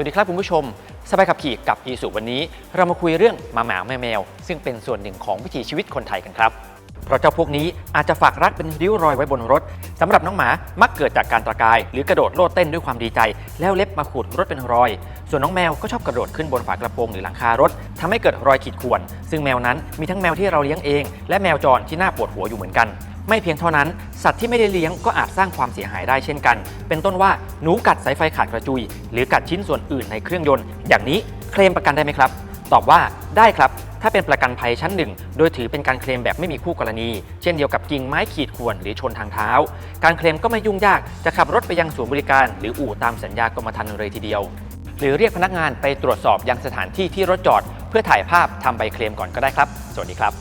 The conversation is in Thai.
วัสดีครับคุณผู้ชม สบายขับขี่กับอีสุวันนี้ เรามาคุยเรื่องหมาหมาแมวแมว ซึ่งเป็นส่วนหนึ่งของวิถีชีวิตคนไทยกันครับ เพราะเจ้าพวกนี้อาจจะฝากรักเป็นริ้วรอยไว้บนรถสำหรับน้องหมามักเกิดจากการตะกาย หรือกระโดดโลดเต้นด้วยความดีใจ แล้วเล็บมาขูดรถเป็นรอย ส่วนน้องแมวก็ชอบกระโดดขึ้นบนฝากระโปรงหรือหลังคารถทำให้เกิดรอยขีดข่วน ซึ่งแมวนั้นมีทั้งแมวที่เราเลี้ยงเอง และแมวจรที่น่าปวดหัวอยู่เหมือนกัน ไม่เพียงเท่านั้น สัตว์ที่ไม่ได้เลี้ยงก็อาจสร้างความเสียหายได้เช่นกัน เป็นต้นว่าหนูกัดสายไฟขาดกระจุย หรือกัดชิ้นส่วนอื่นในเครื่องยนต์ อย่างนี้เคลมประกันได้ไหมครับ ตอบว่าได้ครับถ้าเป็นประกันภัยชั้นหนึ่ง โดยถือเป็นการเคลมแบบไม่มีคู่กรณี เช่นเดียวกับกิ่งไม้ขีดข่วนหรือชนทางเท้า การเคลมก็ไม่ยุ่งยาก จะขับรถไปยังศูนย์บริการ หรืออู่ตามสัญญากรมธรรม์เลยทีเดียว หรือเรียกพนักงานไปตรวจสอบยังสถานที่ที่รถจอด เพื่อถ่ายภาพทำใบเคลมก่อนก็ได้ครับ สวัสดีครับ